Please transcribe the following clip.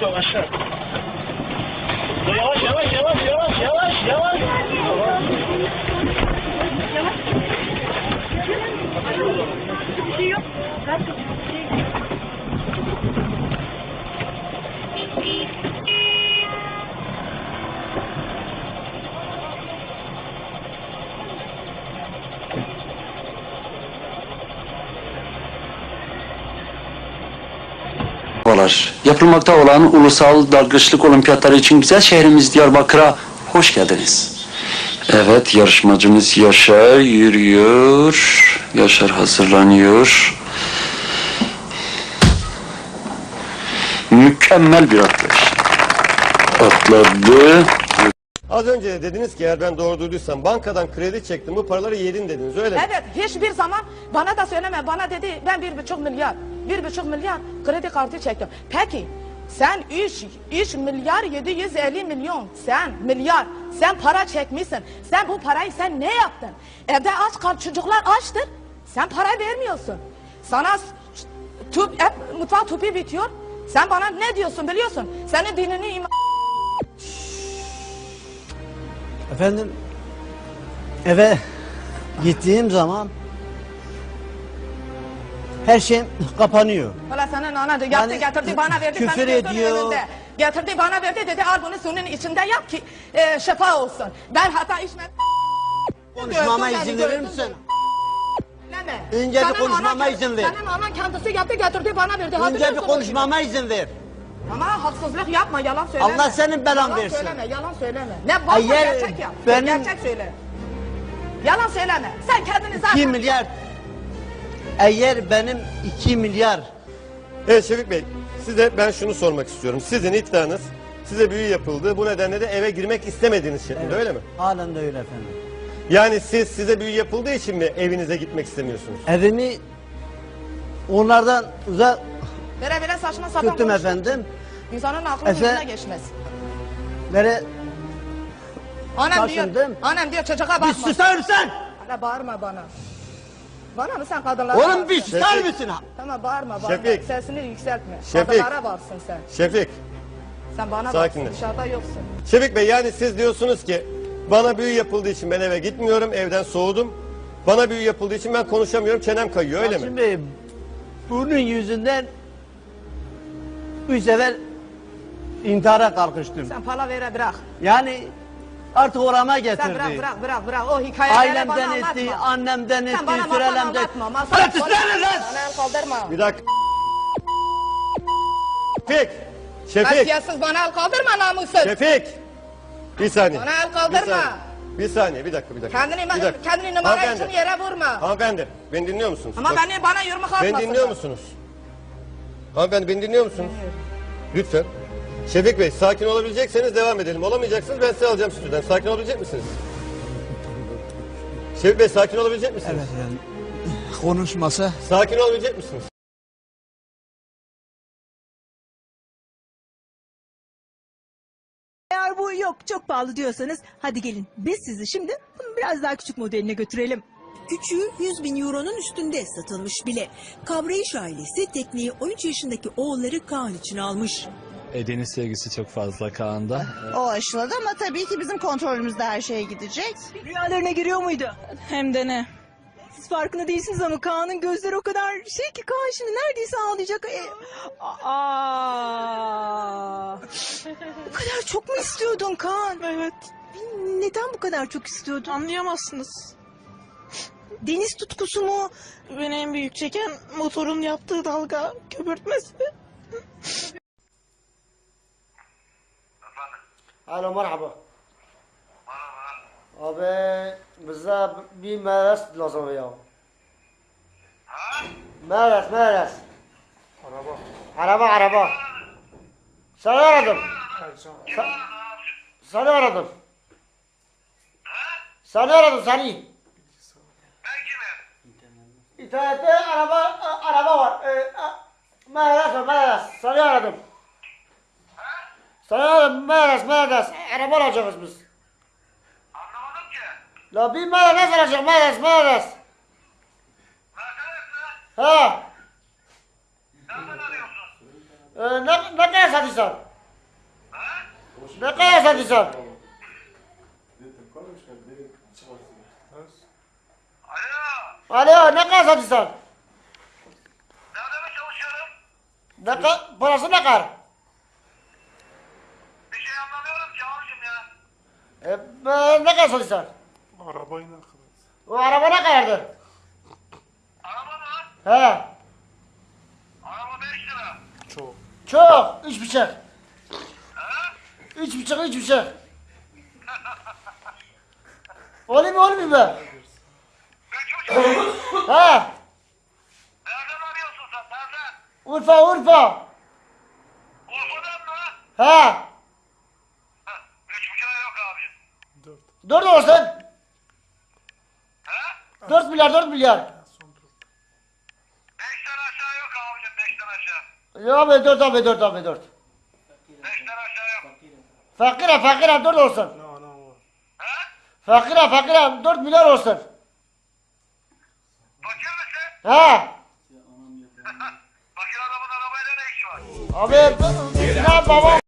Aşağı aşağı. Yavaş yavaş yavaş yavaş yavaş yavaş. Yavaş. Bir şey yok. Zaten bir şey yok. Merhabalar. Yapılmakta olan ulusal dalgıçlık olimpiyatları için güzel şehrimiz Diyarbakır'a hoş geldiniz. Evet yarışmacımız Yaşar yürüyor. Yaşar hazırlanıyor. Mükemmel bir atlayış. Atladı. Az önce dediniz ki eğer ben doğru duyduysam bankadan kredi çektim bu paraları yedin dediniz öyle mi? Evet hiçbir zaman bana da söyleme bana dedi ben bir buçuk milyar bir buçuk milyar kredi kartı çektim. Peki sen 3, 3 milyar 750 milyon sen milyar sen para çekmişsin. Sen bu parayı sen ne yaptın? Evde aç kal çocuklar açtır. Sen para vermiyorsun. Sana tüp, hep mutfak tüpü bitiyor. Sen bana ne diyorsun biliyorsun? Senin dinini iman... Efendim eve gittiğim zaman her şey kapanıyor. Valla senin ana da yaptı Yani getirdi bana verdi. küfür senin gözünün ediyor. önünde. Getirdi bana verdi dedi al bunu suyun içinde yap ki e, şifa olsun. Ben hata içmedim. Konuşmama Gördün izin verir gördün misin? beni. Deme. Önce bir Senin konuşmama anan- izin ver. Senin anan kendisi yaptı getirdi bana verdi. Önce bir musun? konuşmama izin ver. Ama haksızlık yapma yalan söyleme. Allah senin belan yalan versin. söyleme yalan söyleme. Ne varsa Eğer gerçek yap. benim- Gerçek söyle. Yalan söyleme. Sen kendini zaten... 2 milyar eğer benim 2 milyar Evet Şefik Bey size ben şunu sormak istiyorum. Sizin iddianız size büyü yapıldı bu nedenle de eve girmek istemediğiniz şeklinde öyle mi? halen de öyle efendim. Yani siz size büyü yapıldığı için mi evinize gitmek istemiyorsunuz? Evimi onlardan uzak Böyle böyle saçma sapan tuttum konuşma. efendim. İnsanın aklı Efe- ucuna geçmez. Böyle Annem diyor, Taşındım. annem diyor çocuğa bakma. bir susar mısın? Hala bağırma bana. Bana mı sen kadınlara Oğlum bağırsın? bir susar Şefik. mısın? Tamam bağırma bağırma. Şefik. Sesini yükseltme. Şefik. Kadınlara bağırsın sen. Şefik, Sen bana Sakinleş. bağırsın dışarıda yoksun. Şefik Bey yani siz diyorsunuz ki bana büyü yapıldığı için ben eve gitmiyorum, evden soğudum. Bana büyü yapıldığı için ben konuşamıyorum, çenem kayıyor öyle mi? Şimdi bunun yüzünden üç sefer intihara kalkıştım. Sen palavere bırak. Yani artık orama Sen getirdi. bırak bırak bırak bırak. O hikayeleri bana Ailemden anlatma. etti, annemden Sen etti, bana masal sürelemden. anlatma. Masal Hadi susana lan! Bana el kaldırma. Bir dakika. Şefik, Şefik, Kasiyetsiz bana el kaldırma namussuz. Şefik. Bir saniye. Bana el kaldırma. Bir saniye, bir, saniye, bir dakika, bir dakika. Kendini, bir dakika. kendini numara Hanımefendi, için yere vurma. Hanımefendi, beni dinliyor musunuz? Ama Bak, beni bana yumruk atmasın. Beni dinliyor musunuz? Hanımefendi beni dinliyor musunuz? Lütfen. Şefik Bey sakin olabilecekseniz devam edelim. Olamayacaksınız ben sizi alacağım stüdyodan. Sakin olabilecek misiniz? Şefik Bey sakin olabilecek misiniz? yani konuşmasa Sakin olabilecek misiniz? Eğer bu yok çok pahalı diyorsanız hadi gelin biz sizi şimdi bunun biraz daha küçük modeline götürelim. Küçüğü 100 bin euronun üstünde satılmış bile. Kavrayış ailesi tekneyi 13 yaşındaki oğulları Kaan için almış. E, deniz sevgisi çok fazla Kaan'da. O aşıladı ama tabii ki bizim kontrolümüzde her şey gidecek. Rüyalarına giriyor muydu? Hem de ne? Siz farkında değilsiniz ama Kaan'ın gözleri o kadar şey ki Kaan şimdi neredeyse ağlayacak. E, aa. bu kadar çok mu istiyordun Kaan? Evet. Neden bu kadar çok istiyordun? Anlayamazsınız. Deniz tutkusu mu? Beni en büyük çeken motorun yaptığı dalga köpürtmesi. ألو مرحبا. مرحبا بزاف لازم يا مارس مارس عربا. عربة عربة سلام عليكم سلام عليكم سلام عليكم آه، آه، سلام عليكم سلام عليكم سلام عليكم سلام عليكم سلام ردم Ee, a- meres var meres. Seni aradım. Seni aradım meres meres. Araba alacağız biz. La bir meres alacağım meres meres. Ha. Ee, ne, ne kadar satıyorsun? Ne kadar satıyorsun? Alo ne kadar satıyorsun? Nerede mi çalışıyorum? Ne kadar? Parası ne kadar? Bir şey anlamıyorum ki abicim ya. E, e, ne kadar satıyorsun? Arabayı ne kadar? O araba ne kadardır? Araba mı? He. Araba 5 lira. Çok. Üç buçuk. Üç buçuk, üç buçuk. Olayım mı olmayayım mı? He. Nereden arıyorsun sen? Nereden? Urfa, Urfa. Urfa'dan mı? He. Üç buçuğa yok abicim. Dört olsun. Dört milyar, dört milyar. Beşten aşağı yok abicim. Beşten aşağı. Ya abi dört abi dört abi dört. Beşten aşağı yok. Fakire fakire dört olsun. Fakire fakire dört milyar olsun. Fakir misin? He. Fakir adamın arabayla ne işi var? Abi ne babam